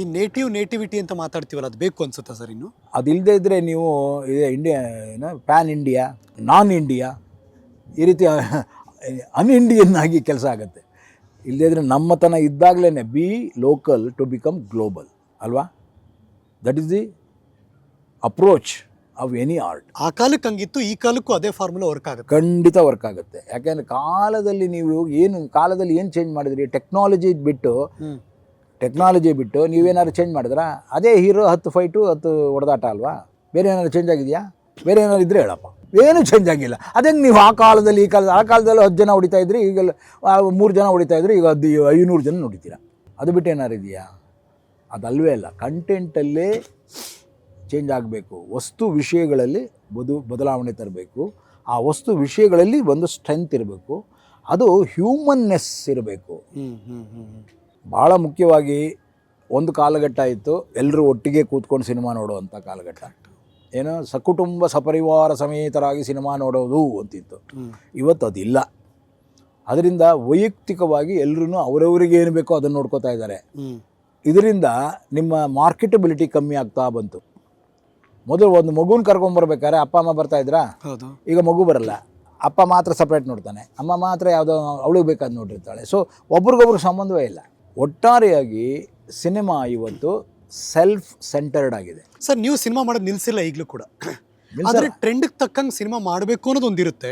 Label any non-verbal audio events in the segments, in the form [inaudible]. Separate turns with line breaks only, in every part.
ಈ native nativity ಅಂತ ಮಾತಾಡ್ತೀವಲ್ಲ ಅದು ಬೇಕು ಅನ್ಸುತ್ತಾ ಸರ್ ಇನ್ನು?
ಅದಿಲ್ಲದೆ ಇದ್ದರೆ ನೀವು ಇದೆ ಇಂಡಿಯಾ ಏನು ಪ್ಯಾನ್ ಇಂಡಿಯಾ ನಾನ್ ಇಂಡಿಯಾ ಈ ರೀತಿ ಅನ್ ಇಂಡಿಯನ್ ಆಗಿ ಕೆಲಸ ಆಗುತ್ತೆ. ಇಲ್ಲದೇ ಇದ್ದರೆ ನಮ್ಮತನ ಇದ್ದಾಗಲೇ be local to become global ಅಲ್ವಾ? That is the approach of any art
ಆ ಕಾಲಕ್ಕೆ ಹಂಗಿತ್ತು ಈ ಕಾಲಕ್ಕೂ ಅದೇ ಫಾರ್ಮುಲಾ ವರ್ಕ್ ಆಗುತ್ತೆ.
ಖಂಡಿತ ವರ್ಕ್ ಆಗುತ್ತೆ. ಯಾಕೆಂದ್ರೆ ಕಾಲದಲ್ಲಿ ನೀವು ಏನು ಕಾಲದಲ್ಲಿ ಏನು ಚೇಂಜ್ ಮಾಡಿದ್ರಿ? ಟೆಕ್ನಾಲಜಿ ಬಿಟ್ಟು ಟೆಕ್ನಾಲಜಿ ಬಿಟ್ಟು ನೀವೇನಾದ್ರು ಚೇಂಜ್ ಮಾಡಿದ್ರಾ? ಅದೇ ಹೀರೋ ಹತ್ತು ಫೈಟು ಹತ್ತು ಹೊಡೆದಾಟ ಅಲ್ವಾ? ಬೇರೆ ಏನಾದ್ರು ಚೇಂಜ್ ಆಗಿದೆಯಾ? ಬೇರೆ ಏನಾದ್ರು ಇದ್ರೆ ಹೇಳಪ್ಪ. ಏನೂ ಚೇಂಜ್ ಆಗಿಲ್ಲ. ಅದೇ ನೀವು ಆ ಕಾಲದಲ್ಲಿ, ಈ ಕಾಲದಲ್ಲಿ, ಆ ಕಾಲದಲ್ಲಿ ಹತ್ತು ಜನ ಹೊಡಿತಾ ಇದ್ರಿ, ಈಗ ಮೂರು ಜನ ಹೊಡಿತಾ ಇದ್ರಿ, ಈಗ ಅದು ಐನೂರು ಜನ ನೋಡಿತೀರ ಅದು ಬಿಟ್ಟು ಏನಾರು ಇದೆಯಾ? ಅದಲ್ವೇ ಅಲ್ಲ ಕಂಟೆಂಟಲ್ಲೇ ಚೇಂಜ್ ಆಗಬೇಕು. ವಸ್ತು ವಿಷಯಗಳಲ್ಲಿ ಬದು, ಬದಲಾವಣೆ ತರಬೇಕು. ಆ ವಸ್ತು ವಿಷಯಗಳಲ್ಲಿ ಒಂದು ಸ್ಟ್ರೆಂತ್ ಇರಬೇಕು. ಅದು ಹ್ಯೂಮನ್ನೆಸ್ ಇರಬೇಕು. ಭಾಳ ಮುಖ್ಯವಾಗಿ ಒಂದು ಕಾಲಘಟ್ಟ ಇತ್ತು ಎಲ್ಲರೂ ಒಟ್ಟಿಗೆ ಕೂತ್ಕೊಂಡು ಸಿನಿಮಾ ನೋಡುವಂಥ ಕಾಲಘಟ್ಟ. ಏನೋ ಸಕುಟುಂಬ ಸಪರಿವಾರ ಸಮೇತರಾಗಿ ಸಿನಿಮಾ ನೋಡೋದು ಅಂತಿತ್ತು. ಇವತ್ತು ಅದಿಲ್ಲ. ಅದರಿಂದ ವೈಯಕ್ತಿಕವಾಗಿ ಎಲ್ಲರೂ ಅವರವರಿಗೆ ಏನು ಬೇಕೋ ಅದನ್ನು ನೋಡ್ಕೋತಾ ಇದ್ದಾರೆ. ಇದರಿಂದ ನಿಮ್ಮ ಮಾರ್ಕೆಟಬಿಲಿಟಿ ಕಮ್ಮಿ ಆಗ್ತಾ ಬಂತು. ಮೊದಲು ಒಂದು ಮಗುನ ಕರ್ಕೊಂಬರ್ಬೇಕಾದ್ರೆ ಅಪ್ಪ ಅಮ್ಮ ಬರ್ತಾ ಇದ್ರಾ? ಈಗ ಮಗು ಬರಲ್ಲ. ಅಪ್ಪ ಮಾತ್ರ ಸಪ್ರೇಟ್ ನೋಡ್ತಾನೆ. ಅಮ್ಮ ಮಾತ್ರ ಯಾವುದೋ ಅವಳಿಗೆ ಬೇಕಾದ ನೋಡಿರ್ತಾಳೆ. ಸೊ ಒಬ್ರಿಗೊಬ್ರಿಗೆ ಸಂಬಂಧವೇ ಇಲ್ಲ. ಒಟ್ಟಾರೆಯಾಗಿ ಸಿನಿಮಾ ಇವತ್ತು ಸೆಲ್ಫ್ ಸೆಂಟರ್ಡ್ ಆಗಿದೆ.
ಸರ್ ನೀವು ಸಿನಿಮಾ ಮಾಡೋದು ನಿಲ್ಲಿಸಿಲ್ಲ ಈಗಲೂ ಕೂಡ. ಆದರೆ ಟ್ರೆಂಡ್ಗೆ ತಕ್ಕಂಗೆ ಸಿನಿಮಾ ಮಾಡಬೇಕು ಅನ್ನೋದು ಒಂದಿರುತ್ತೆ.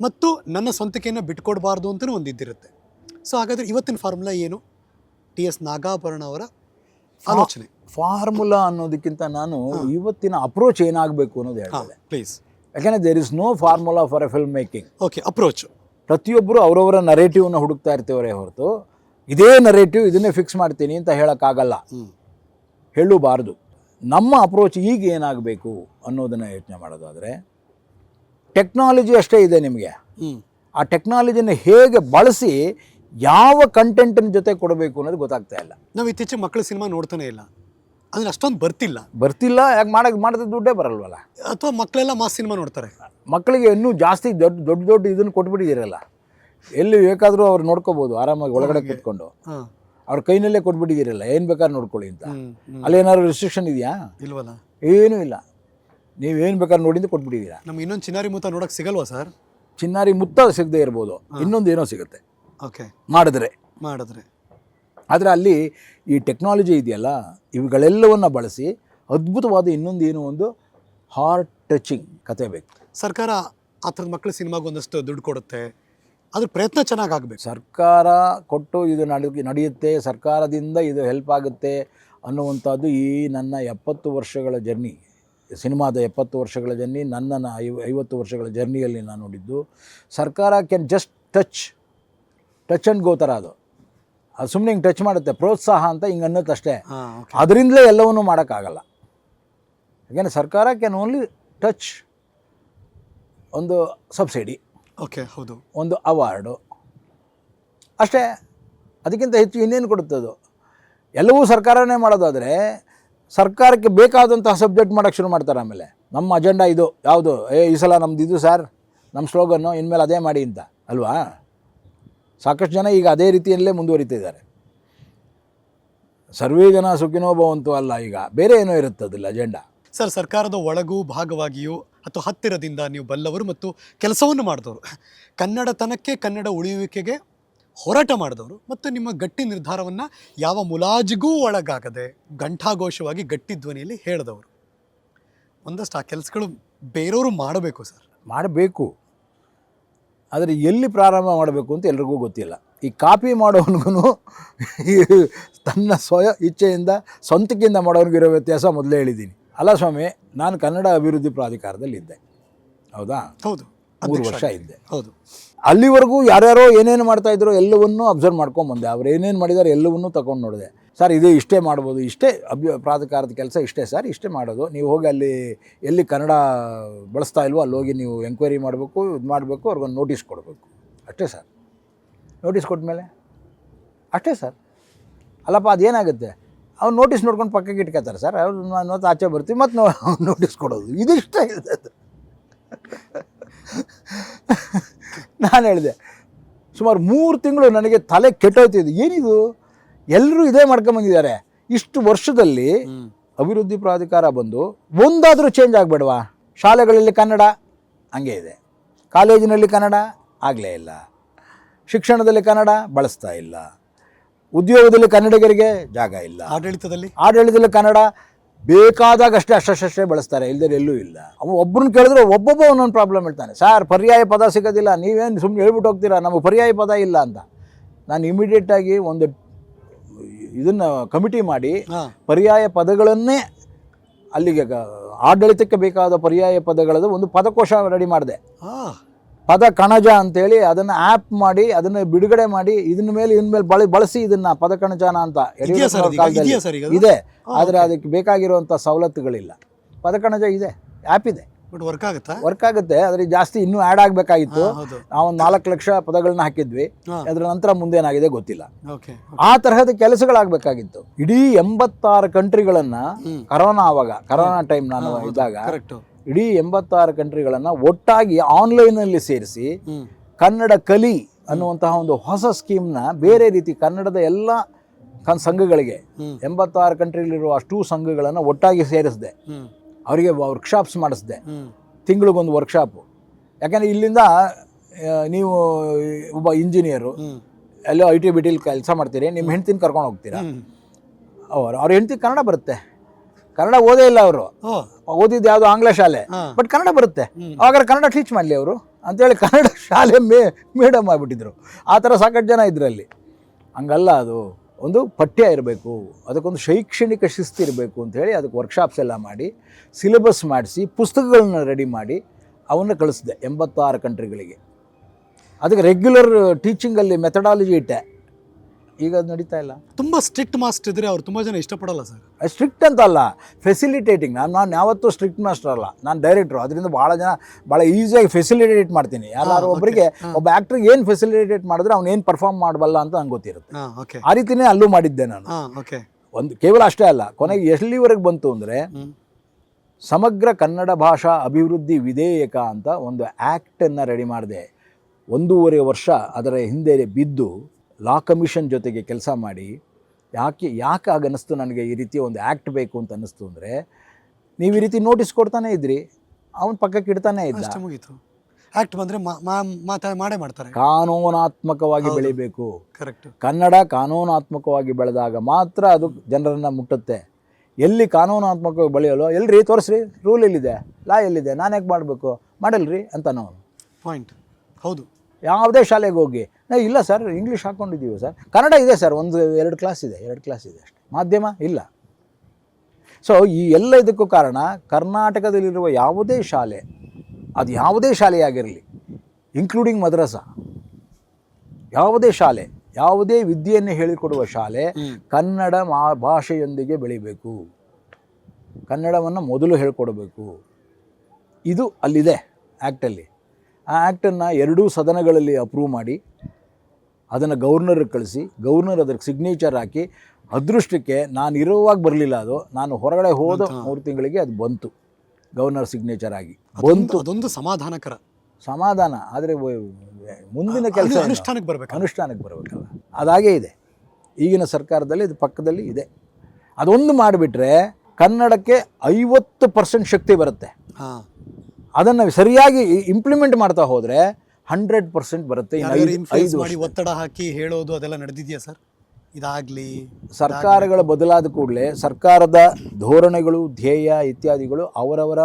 ಮತ್ತು ನನ್ನ ಸ್ವಂತಿಕೆಯನ್ನು ಬಿಟ್ಕೊಡ್ಬಾರ್ದು ಅಂತಲೂ ಒಂದಿದ್ದಿರುತ್ತೆ. ಸೊ ಹಾಗಾದರೆ ಇವತ್ತಿನ ಫಾರ್ಮುಲಾ ಏನು? ಟಿ ಎಸ್ ನಾಗಾಭರಣ ಅವರ ಆಲೋಚನೆ.
ಫಾರ್ಮುಲಾ ಅನ್ನೋದಕ್ಕಿಂತ ನಾನು ಇವತ್ತಿನ ಅಪ್ರೋಚ್ ಏನಾಗಬೇಕು ಅನ್ನೋದು ಹೇಳ್ತಾರೆ
ಪ್ಲೀಸ್
ಯಾಕೆಂದರೆ there is no formula for a film making
okay approach
ಪ್ರತಿಯೊಬ್ಬರು ಅವರವರ ನರೇಟಿವ್ನ ಹುಡುಕ್ತಾ ಇರ್ತೀವರೇ ಹೊರತು. ಇದೇ ನರೇಟಿವ್ ಇದನ್ನೇ ಫಿಕ್ಸ್ ಮಾಡ್ತೀನಿ ಅಂತ ಹೇಳೋಕ್ಕಾಗಲ್ಲ. ಹೇಳಬಾರ್ದು. ನಮ್ಮ ಅಪ್ರೋಚ್ ಈಗ ಏನಾಗಬೇಕು ಅನ್ನೋದನ್ನು ಯೋಚನೆ ಮಾಡೋದಾದರೆ ಟೆಕ್ನಾಲಜಿ ಅಷ್ಟೇ ಇದೆ ನಿಮಗೆ. ಆ ಟೆಕ್ನಾಲಜಿನ ಹೇಗೆ ಬಳಸಿ ಯಾವ ಕಂಟೆಂಟಿನ ಜೊತೆ ಕೊಡಬೇಕು ಅನ್ನೋದು ಗೊತ್ತಾಗ್ತಾ ಇಲ್ಲ.
ನಾವು ಇತ್ತೀಚೆಗೆ ಮಕ್ಕಳ ಸಿನಿಮಾ ನೋಡ್ತಾನೆ ಇಲ್ಲ. ಅಂದ್ರೆ ಅಷ್ಟೊಂದು ಬರ್ತಿಲ್ಲ.
ಬರ್ತಿಲ್ಲ ಯಾಕೆ ಮಾಡೋಕೆ ಮಾಡಿದ್ರೆ ದುಡ್ಡೇ ಬರಲ್ವಲ್ಲ?
ಅಥವಾ ಮಕ್ಕಳೆಲ್ಲ ಮಾಸ್ ಸಿನಿಮಾ ನೋಡ್ತಾರೆ.
ಮಕ್ಕಳಿಗೆ ಇನ್ನೂ ಜಾಸ್ತಿ ದೊಡ್ಡ ದೊಡ್ಡ ದೊಡ್ಡ ಇದನ್ನು ಕೊಟ್ಬಿಟ್ಟಿದ್ದೀರಲ್ಲ? ಎಲ್ಲಿ ಬೇಕಾದರೂ ಅವ್ರು ನೋಡ್ಕೋಬೋದು ಆರಾಮಾಗಿ ಒಳಗಡೆ ಕೂತ್ಕೊಂಡು. ಅವ್ರ ಕೈನಲ್ಲೇ ಕೊಟ್ಬಿಟ್ಟಿದ್ದೀರಲ್ಲ ಏನು ಬೇಕಾದ್ರೂ ನೋಡ್ಕೊಳ್ಳಿ ಅಂತ.
ಅಲ್ಲಿ
ಏನಾದ್ರು ರಿಸ್ಟ್ರಿಕ್ಷನ್ ಇದೆಯಾ?
ಇಲ್ವಲ್ಲ?
ಏನೂ ಇಲ್ಲ. ನೀವೇನು ಬೇಕಾದ್ರೂ ನೋಡಿದ್ದು ಕೊಟ್ಬಿಟ್ಟಿದ್ದೀರಾ.
ನಮ್ಗೆ ಇನ್ನೊಂದು ಚಿನ್ನಾರಿ ಮುತ್ತ ನೋಡೋಕೆ ಸಿಗಲ್ವಾ ಸರ್?
ಚಿನ್ನಾರಿ ಮುತ್ತ ಸಿಗದೆ ಇರ್ಬೋದು ಇನ್ನೊಂದು ಏನೋ ಸಿಗುತ್ತೆ.
ಓಕೆ.
ಮಾಡಿದ್ರೆ.
ಮಾಡಿದ್ರೆ.
ಆದರೆ ಅಲ್ಲಿ ಈ ಟೆಕ್ನಾಲಜಿ ಇದೆಯಲ್ಲ ಇವುಗಳೆಲ್ಲವನ್ನು ಬಳಸಿ ಅದ್ಭುತವಾದ ಇನ್ನೊಂದು ಏನು ಒಂದು ಹಾರ್ಟ್ ಟಚಿಂಗ್ ಕತೆ ಬೇಕು.
ಸರ್ಕಾರ ಆ ಥರದ ಮಕ್ಕಳ ಸಿನಿಮಾಗೆ ಒಂದಷ್ಟು ದುಡ್ಡು ಕೊಡುತ್ತೆ. ಅದ್ರ ಪ್ರಯತ್ನ ಚೆನ್ನಾಗಿ ಆಗಬೇಕು.
ಸರ್ಕಾರ ಕೊಟ್ಟು ಇದು ನಡೆ ನಡೆಯುತ್ತೆ ಸರ್ಕಾರದಿಂದ ಇದು ಹೆಲ್ಪ್ ಆಗುತ್ತೆ ಅನ್ನುವಂಥದ್ದು ಈ ನನ್ನ ಎಪ್ಪತ್ತು ವರ್ಷಗಳ ಜರ್ನಿ ಸಿನಿಮಾದ ಎಪ್ಪತ್ತು ವರ್ಷಗಳ ಜರ್ನಿ ನನ್ನ ನ- ಐವ ಐವತ್ತು ವರ್ಷಗಳ ಜರ್ನಿಯಲ್ಲಿ ನಾನು ನೋಡಿದ್ದು. ಸರ್ಕಾರ can just touch touch and go ಥರ ಅದು. ಅದು ಸುಮ್ಮನೆ ಹಿಂಗೆ ಟಚ್ ಮಾಡುತ್ತೆ ಪ್ರೋತ್ಸಾಹ ಅಂತ ಹಿಂಗೆ
ಅನ್ನೋದು ಅಷ್ಟೇ.
ಅದರಿಂದಲೇ ಎಲ್ಲವನ್ನೂ ಮಾಡೋಕ್ಕಾಗಲ್ಲ. ಯಾಕೆಂದರೆ ಸರ್ಕಾರ ಕ್ಯಾನ್ ಓನ್ಲಿ ಟಚ್ ಒಂದು ಸಬ್ಸಿಡಿ
ಓಕೆ ಹೌದು.
ಒಂದು ಅವಾರ್ಡು. ಅಷ್ಟೇ ಅದಕ್ಕಿಂತ ಹೆಚ್ಚು ಇನ್ನೇನು ಕೊಡುತ್ತದು ಎಲ್ಲವೂ ಸರ್ಕಾರನೇ ಮಾಡೋದಾದರೆ ಸರ್ಕಾರಕ್ಕೆ ಬೇಕಾದಂತಹ ಸಬ್ಜೆಕ್ಟ್ ಮಾಡೋಕ್ಕೆ ಶುರು ಮಾಡ್ತಾರೆ ಆಮೇಲೆ. ನಮ್ಮ ಅಜೆಂಡಾ ಇದು ಯಾವುದು? ಏ ಈ ಸಲ ನಮ್ದು ಇದು ಸರ್ ನಮ್ಮ ಸ್ಲೋಗನ್ನು ಇನ್ಮೇಲೆ ಅದೇ ಮಾಡಿ ಅಂತ ಅಲ್ವಾ? ಸಾಕಷ್ಟು ಜನ ಈಗ ಅದೇ ರೀತಿಯಲ್ಲೇ ಮುಂದುವರಿತಿದ್ದಾರೆ ಸರ್ವೇ ಜನ ಸುಖಿನೋಭವಂತೂ ಅಲ್ಲ ಈಗ. ಬೇರೆ ಏನೋ ಇರುತ್ತದಿಲ್ಲ ಅಜೆಂಡಾ.
ಸರ್ ಸರ್ಕಾರದ ಒಳಗೂ ಭಾಗವಾಗಿಯೂ ಅಥವಾ ಹತ್ತಿರದಿಂದ ನೀವು ಬಲ್ಲವರು ಮತ್ತು ಕೆಲಸವನ್ನು ಮಾಡಿದವರು. ಕನ್ನಡತನಕ್ಕೆ, ಕನ್ನಡ ಉಳಿಯುವಿಕೆಗೆ ಹೋರಾಟ ಮಾಡಿದವರು ಮತ್ತು ನಿಮ್ಮ ಗಟ್ಟಿ ನಿರ್ಧಾರವನ್ನು ಯಾವ ಮುಲಾಜಿಗೂ ಒಳಗಾಗದೆ ಘಂಟಾಘೋಷವಾಗಿ ಗಟ್ಟಿ ಧ್ವನಿಯಲ್ಲಿ ಹೇಳಿದವರು. ಒಂದಷ್ಟು ಆ ಕೆಲಸಗಳು ಬೇರೆಯವರು ಮಾಡಬೇಕು ಸರ್.
ಮಾಡಬೇಕು. ಆದರೆ ಎಲ್ಲಿ ಪ್ರಾರಂಭ ಮಾಡಬೇಕು ಅಂತ ಎಲ್ರಿಗೂ ಗೊತ್ತಿಲ್ಲ. ಈ ಕಾಪಿ ಮಾಡೋವನಿಗೂ ತನ್ನ ಸ್ವಯ ಇಚ್ಛೆಯಿಂದ ಸ್ವಂತಕ್ಕಿಂದ ಮಾಡೋನಿಗಿರೋ ವ್ಯತ್ಯಾಸ ಮೊದಲೇ ಹೇಳಿದ್ದೀನಿ. ಅಲ್ಲ ಸ್ವಾಮಿ ನಾನು ಕನ್ನಡ ಅಭಿವೃದ್ಧಿ ಪ್ರಾಧಿಕಾರದಲ್ಲಿ ಇದ್ದೆ ಹೌದಾ?
ಹೌದು
ಮೂರು ವರ್ಷ. ಇದ್ದೆ.
ಹೌದು.
ಅಲ್ಲಿವರೆಗೂ ಯಾರ್ಯಾರೋ ಏನೇನು ಮಾಡ್ತಾ ಇದ್ರು ಎಲ್ಲವನ್ನೂ ಅಬ್ಸರ್ವ್ ಮಾಡ್ಕೊಂಬಂದೆ. ಅವ್ರು ಏನೇನು ಮಾಡಿದ್ದಾರೆ ಎಲ್ಲವನ್ನೂ ತಗೊಂಡು ನೋಡಿದೆ. ಸರ್ ಇದು ಇಷ್ಟೇ ಮಾಡ್ಬೋದು ಇಷ್ಟೇ ಅಭ್ಯ ಪ್ರಾಧಿಕಾರದ ಕೆಲಸ ಇಷ್ಟೇ ಸರ್ ಇಷ್ಟೇ ಮಾಡೋದು. ನೀವು ಹೋಗಿ ಅಲ್ಲಿ ಎಲ್ಲಿ ಕನ್ನಡ ಬಳಸ್ತಾ ಇಲ್ವೋ ಅಲ್ಲಿ ಹೋಗಿ ನೀವು ಎಂಕ್ವೈರಿ ಮಾಡಬೇಕು ಇದು ಮಾಡಬೇಕು ಅವ್ರಿಗೊಂದು ನೋಟಿಸ್ ಕೊಡಬೇಕು. ಅಷ್ಟೇ ಸರ್. ನೋಟಿಸ್ ಕೊಟ್ಟ ಮೇಲೆ ಅಷ್ಟೇ ಸರ್. ಅಲ್ಲಪ್ಪ ಅದೇನಾಗುತ್ತೆ? ಅವ್ನು ನೋಟಿಸ್ ನೋಡ್ಕೊಂಡು ಪಕ್ಕಕ್ಕೆ ಇಟ್ಕೋತಾರೆ ಸರ್ ಅವ್ರು ಮತ್ತೆ ಆಚೆ ಬರ್ತೀವಿ ಮತ್ತು ನೋಟಿಸ್ ಕೊಡೋದು. ಇದಿಷ್ಟೇ ಇದೆ ನಾನು ಹೇಳಿದೆ ಸುಮಾರು ಮೂರು ತಿಂಗಳು ನನಗೆ ತಲೆ ಕೆಟ್ಟೋಯ್ತಿದ್ದು ಏನಿದು? ಎಲ್ಲರೂ ಇದೇ ಮಾಡ್ಕೊಂಬಂದಿದ್ದಾರೆ ಇಷ್ಟು ವರ್ಷದಲ್ಲಿ ಅಭಿವೃದ್ಧಿ ಪ್ರಾಧಿಕಾರ ಬಂದು ಒಂದಾದರೂ ಚೇಂಜ್ ಆಗಬೇಡವಾ? ಶಾಲೆಗಳಲ್ಲಿ ಕನ್ನಡ ಹಂಗೆ ಇದೆ. ಕಾಲೇಜಿನಲ್ಲಿ ಕನ್ನಡ ಆಗಲೇ ಇಲ್ಲ. ಶಿಕ್ಷಣದಲ್ಲಿ ಕನ್ನಡ ಬಳಸ್ತಾ ಇಲ್ಲ. ಉದ್ಯೋಗದಲ್ಲಿ ಕನ್ನಡಿಗರಿಗೆ ಜಾಗ ಇಲ್ಲ.
ಆಡಳಿತದಲ್ಲಿ?
ಆಡಳಿತದಲ್ಲಿ ಕನ್ನಡ ಬೇಕಾದಾಗ ಅಷ್ಟೇ ಅಷ್ಟಷ್ಟೇ ಬಳಸ್ತಾರೆ ಇಲ್ಲದೆ ಎಲ್ಲೂ ಇಲ್ಲ. ಅವ ಒಬ್ಬರನ್ನ ಕೇಳಿದ್ರೆ ಒಬ್ಬೊಬ್ಬ ಒಂದೊಂದು ಪ್ರಾಬ್ಲಮ್ ಹೇಳ್ತಾನೆ. ಸರ್ ಪರ್ಯಾಯ ಪದ ಸಿಗೋದಿಲ್ಲ ನೀವೇನು ಸುಮ್ಮನೆ ಹೇಳ್ಬಿಟ್ಟು ಹೋಗ್ತೀರಾ? ನಮಗೆ ಪರ್ಯಾಯ ಪದ ಇಲ್ಲ ಅಂತ. ನಾನು ಇಮಿಡಿಯೇಟಾಗಿ ಒಂದು ಇದನ್ನು ಕಮಿಟಿ ಮಾಡಿ ಪರ್ಯಾಯ ಪದಗಳನ್ನೇ ಅಲ್ಲಿಗೆ ಗ- ಆಡಳಿತಕ್ಕೆ ಬೇಕಾದ ಪರ್ಯಾಯ ಪದಗಳದ್ದು ಒಂದು ಪದಕೋಶ ರೆಡಿ ಮಾಡಿದೆ.
ಹಾ.
ಪದ ಕಣಜ ಅಂತೇಳಿ ಅದನ್ನು ಆ್ಯಪ್ ಮಾಡಿ ಅದನ್ನು ಬಿಡುಗಡೆ ಮಾಡಿ ಇದನ್ನ ಮೇಲೆ ಇನ್ ಮೇಲೆ ಬಳಿ ಬಳಸಿ ಇದನ್ನ ಪದ ಕಣಜನ ಅಂತ? ಇದೆ. ಆದ್ರೆ ಅದಕ್ಕೆ ಬೇಕಾಗಿರುವಂಥ ಸವಲತ್ತುಗಳಿಲ್ಲ. ಪದ ಕಣಜ ಇದೆ. ಆ್ಯಪ್ ಇದೆ.
ಬಟ್ ವರ್ಕ್ ಆಗುತ್ತಾ?
ವರ್ಕ್ ಆಗುತ್ತೆ. ಆದರೆ ಜಾಸ್ತಿ ಇನ್ನೂ ಆ್ಯಡ್ ಆಗಬೇಕಾಗಿತ್ತು.
ನಾವು
ನಾವೊಂದು ನಾಲ್ಕು ಲಕ್ಷ ಪದಗಳನ್ನ ಹಾಕಿದ್ವಿ. ಅದರ ನಂತರ ಮುಂದೇನಾಗಿದೆ ಗೊತ್ತಿಲ್ಲ. ಆ ತರಹದ ಕೆಲಸಗಳಾಗಬೇಕಾಗಿತ್ತು. ಇಡೀ ಎಂಬತ್ತಾರು ಕಂಟ್ರಿಗಳನ್ನ ಕರೋನಾ ಆವಾಗ ಕರೋನಾ ಟೈಮ್ ನಾನು ಇದ್ದಾಗ ಇಡೀ ಎಂಬತ್ತಾರು ಕಂಟ್ರಿಗಳನ್ನು ಒಟ್ಟಾಗಿ ಆನ್ಲೈನಲ್ಲಿ ಸೇರಿಸಿ ಕನ್ನಡ ಕಲಿ ಅನ್ನುವಂತಹ ಒಂದು ಹೊಸ ಸ್ಕೀಮ್ನ ಬೇರೆ ರೀತಿ ಕನ್ನಡದ ಎಲ್ಲ ಕನ್ ಸಂಘಗಳಿಗೆ ಎಂಬತ್ತಾರು ಕಂಟ್ರಿಲಿರುವ ಅಷ್ಟೂ ಸಂಘಗಳನ್ನು ಒಟ್ಟಾಗಿ ಸೇರಿಸಿದೆ. ಅವರಿಗೆ ವರ್ಕ್ಶಾಪ್ಸ್ ಮಾಡಿಸಿದೆ. ತಿಂಗಳಿಗೊಂದು ವರ್ಕ್ಶಾಪು ಯಾಕಂದರೆ ಇಲ್ಲಿಂದ ನೀವು ಒಬ್ಬ ಇಂಜಿನಿಯರು ಎಲ್ಲೋ ಐ ಟಿ ಬಿ ಟಿಲಿ ಕೆಲಸ ಮಾಡ್ತೀರಿ ನಿಮ್ಮ ಹೆಂಡ್ತಿನ ಕರ್ಕೊಂಡು ಹೋಗ್ತೀರಾ?
ಅವರು
ಅವ್ರು ಅವ್ರ ಹೆಂಡ್ತಿ ಕನ್ನಡ ಬರುತ್ತೆ. ಕನ್ನಡ ಓದೇ ಇಲ್ಲ ಅವರು. ಓದಿದ್ದು ಯಾವುದು ಆಂಗ್ಲ ಶಾಲೆ. ಬಟ್ ಕನ್ನಡ ಬರುತ್ತೆ. ಅವಾಗ ಕನ್ನಡ ಟೀಚ್ ಮಾಡಲಿ ಅವರು? ಅಂತೇಳಿ ಕನ್ನಡ [laughs] ಶಾಲೆ ಮೇ ಮೇಡಮ್ ಆಗಿಬಿಟ್ಟಿದ್ರು ಆ ಥರ ಸಾಕಷ್ಟು ಜನ ಇದರಲ್ಲಿ ಹಂಗಲ್ಲ ಅದು. ಒಂದು ಪಠ್ಯ ಇರಬೇಕು. ಅದಕ್ಕೊಂದು ಶೈಕ್ಷಣಿಕ ಶಿಸ್ತು ಇರಬೇಕು ಅಂತೇಳಿ ಅದಕ್ಕೆ ವರ್ಕ್ಶಾಪ್ಸ್ ಎಲ್ಲ ಮಾಡಿ ಸಿಲೆಬಸ್ ಮಾಡಿಸಿ ಪುಸ್ತಕಗಳನ್ನ ರೆಡಿ ಮಾಡಿ ಅವನ್ನ ಕಳಿಸಿದೆ ಎಂಬತ್ತಾರು ಕಂಟ್ರಿಗಳಿಗೆ ಅದಕ್ಕೆ ರೆಗ್ಯುಲರ್ ಟೀಚಿಂಗಲ್ಲಿ ಮೆಥಡಾಲಜಿ ಇಟ್ಟೆ. ಈಗ ಅದು ನಡೀತಾ ಇಲ್ಲ.
ತುಂಬ ಸ್ಟ್ರಿಕ್ಟ್ ಮಾಸ್ಟರ್ ಇದ್ರೆ ಅವ್ರು ತುಂಬ ಜನ ಇಷ್ಟಪಡಲ್ಲ ಸರ್
ಸ್ಟ್ರಿಕ್ಟ್ ಅಂತ ಅಲ್ಲ ಫೆಸಿಲಿಟೇಟಿಂಗ್ ನಾನು ನಾನು ಯಾವತ್ತೂ ಸ್ಟ್ರಿಕ್ಟ್ ಮಾಸ್ಟರ್ ಅಲ್ಲ. ನಾನು ಡೈರೆಕ್ಟ್ರು ಅದರಿಂದ ಭಾಳ ಜನ ಭಾಳ ಈಸಿಯಾಗಿ ಫೆಸಿಲಿಟೇಟ್ ಮಾಡ್ತೀನಿ. ಯಾರು ಒಬ್ಬರಿಗೆ ಒಬ್ಬ ಆ್ಯಕ್ಟ್ರಿಗೆ ಏನು ಫೆಸಿಲಿಟೇಟ್ ಮಾಡಿದ್ರೆ ಅವ್ನು ಏನು ಪರ್ಫಾರ್ಮ್ ಮಾಡಬಲ್ಲ ಅಂತ ನಂಗೆ ಗೊತ್ತಿರುತ್ತೆ. ಆ ರೀತಿನೇ ಅಲ್ಲೂ ಮಾಡಿದ್ದೆ ನಾನು.
ಓಕೆ
ಒಂದು ಕೇವಲ ಅಷ್ಟೇ ಅಲ್ಲ ಕೊನೆಗೆ ಎಲ್ಲಿವರೆಗೆ ಬಂತು ಅಂದರೆ ಸಮಗ್ರ ಕನ್ನಡ ಭಾಷಾ ಅಭಿವೃದ್ಧಿ ವಿಧೇಯಕ ಅಂತ ಒಂದು ಆ್ಯಕ್ಟನ್ನು ರೆಡಿ ಮಾಡಿದೆ. ಒಂದೂವರೆ ವರ್ಷ ಅದರ ಹಿಂದೆ ಬಿದ್ದು ಲಾ ಕಮಿಷನ್ ಜೊತೆಗೆ ಕೆಲಸ ಮಾಡಿ ಯಾಕೆ ಯಾಕೆ ಆಗ ಅನ್ನಿಸ್ತು ನನಗೆ ಈ ರೀತಿ ಒಂದು ಆ್ಯಕ್ಟ್ ಬೇಕು ಅಂತ ಅನ್ನಿಸ್ತು ಅಂದರೆ ನೀವು ಈ ರೀತಿ ನೋಟಿಸ್ ಕೊಡ್ತಾನೆ ಇದ್ರಿ ಅವನ ಪಕ್ಕಕ್ಕೆ ಇಡ್ತಾನೆ ಇದ್ದ.
ಅಷ್ಟೇ ಮುಗೀತು. ಆಕ್ಟ್ ಬಂದ್ರೆ ಮಾ- ಮಾ- ಮಾತಾ ಮಾಡೇ ಮಾಡ್ತಾರೆ.
ಕಾನೂನಾತ್ಮಕವಾಗಿ ಬೆಳಿಬೇಕು.
ಕರೆಕ್ಟ್
ಕನ್ನಡ ಕಾನೂನಾತ್ಮಕವಾಗಿ ಬೆಳೆದಾಗ ಮಾತ್ರ ಅದು ಜನರನ್ನು ಮುಟ್ಟುತ್ತೆ. ಎಲ್ಲಿ ಕಾನೂನಾತ್ಮಕವಾಗಿ ಬೆಳೆಯಲು ಎಲ್ರಿ ತೋರಿಸ್ರಿ ರೂಲ್ ಎಲ್ಲಿದೆ? ಲಾ ಎಲ್ಲಿದೆ? ನಾನು ಯಾಕೆ ಮಾಡಬೇಕು? ಮಾಡಲ್ರಿ ಅಂತ ನಾವು
ಪಾಯಿಂಟ್ ಹೌದು.
ಯಾವುದೇ ಶಾಲೆಗೆ ಹೋಗಿ ನಾ ಇಲ್ಲ ಸರ್ ಇಂಗ್ಲೀಷ್ ಹಾಕ್ಕೊಂಡಿದ್ದೀವಿ ಸರ್. ಕನ್ನಡ ಇದೆ ಸರ್ ಒಂದು ಎರಡು ಕ್ಲಾಸ್ ಇದೆ ಎರಡು ಕ್ಲಾಸ್ ಇದೆ ಅಷ್ಟೇ. ಮಾಧ್ಯಮ ಇಲ್ಲ. ಸೊ ಈ ಎಲ್ಲ ಇದಕ್ಕೂ ಕಾರಣ ಕರ್ನಾಟಕದಲ್ಲಿರುವ ಯಾವುದೇ ಶಾಲೆ ಅದು ಯಾವುದೇ ಶಾಲೆಯಾಗಿರಲಿ ಇನ್ಕ್ಲೂಡಿಂಗ್ ಮದ್ರಸಾ ಯಾವುದೇ ಶಾಲೆ ಯಾವುದೇ ವಿದ್ಯೆಯನ್ನು ಹೇಳಿಕೊಡುವ ಶಾಲೆ ಕನ್ನಡ ಮಾ ಭಾಷೆಯೊಂದಿಗೆ ಬೆಳಿಬೇಕು. ಕನ್ನಡವನ್ನು ಮೊದಲು ಹೇಳಿಕೊಡಬೇಕು. ಇದು ಅಲ್ಲಿದೆ ಆ್ಯಕ್ಟಲ್ಲಿ ಆ ಆ್ಯಕ್ಟನ್ನು ಎರಡೂ ಸದನಗಳಲ್ಲಿ ಅಪ್ರೂವ್ ಮಾಡಿ ಅದನ್ನು ಗವರ್ನರ್ಗೆ ಕಳಿಸಿ ಗವರ್ನರ್ ಅದಕ್ಕೆ ಸಿಗ್ನೇಚರ್ ಹಾಕಿ ಅದೃಷ್ಟಕ್ಕೆ ನಾನು ಇರುವಾಗ ಬರಲಿಲ್ಲ ಅದು. ನಾನು ಹೊರಗಡೆ ಹೋದ ಮೂರು ತಿಂಗಳಿಗೆ ಅದು ಬಂತು. ಗವರ್ನರ್ ಸಿಗ್ನೇಚರ್ ಆಗಿ. ಬಂತು.
ಅದೊಂದು ಸಮಾಧಾನಕರ.
ಸಮಾಧಾನ. ಆದರೆ ಮುಂದಿನ ಕೆಲಸ
ಅನುಷ್ಠಾನಕ್ಕೆ ಬರಬೇಕು
ಅನುಷ್ಠಾನಕ್ಕೆ ಬರಬೇಕಲ್ಲ. ಅದಾಗೇ ಇದೆ. ಈಗಿನ ಸರ್ಕಾರದಲ್ಲಿ ಇದು ಪಕ್ಕದಲ್ಲಿ ಇದೆ. ಅದೊಂದು ಮಾಡಿಬಿಟ್ರೆ ಕನ್ನಡಕ್ಕೆ ಐವತ್ತು ಪರ್ಸೆಂಟ್ ಶಕ್ತಿ ಬರುತ್ತೆ. ಅದನ್ನು ಸರಿಯಾಗಿ ಇಂಪ್ಲಿಮೆಂಟ್ ಮಾಡ್ತಾ ಹೋದರೆ ಹಂಡ್ರೆಡ್ ಪರ್ಸೆಂಟ್ ಬರುತ್ತೆ.
ಒತ್ತಡ ಹಾಕಿ ಹೇಳೋದು ಅದೆಲ್ಲ ನಡೆದಿದೆಯಾ ಸರ್? ಇದಾಗಲಿ
ಸರ್ಕಾರಗಳ ಬದಲಾದ ಕೂಡಲೇ ಸರ್ಕಾರದ ಧೋರಣೆಗಳು ಧ್ಯೇಯ ಇತ್ಯಾದಿಗಳು ಅವರವರ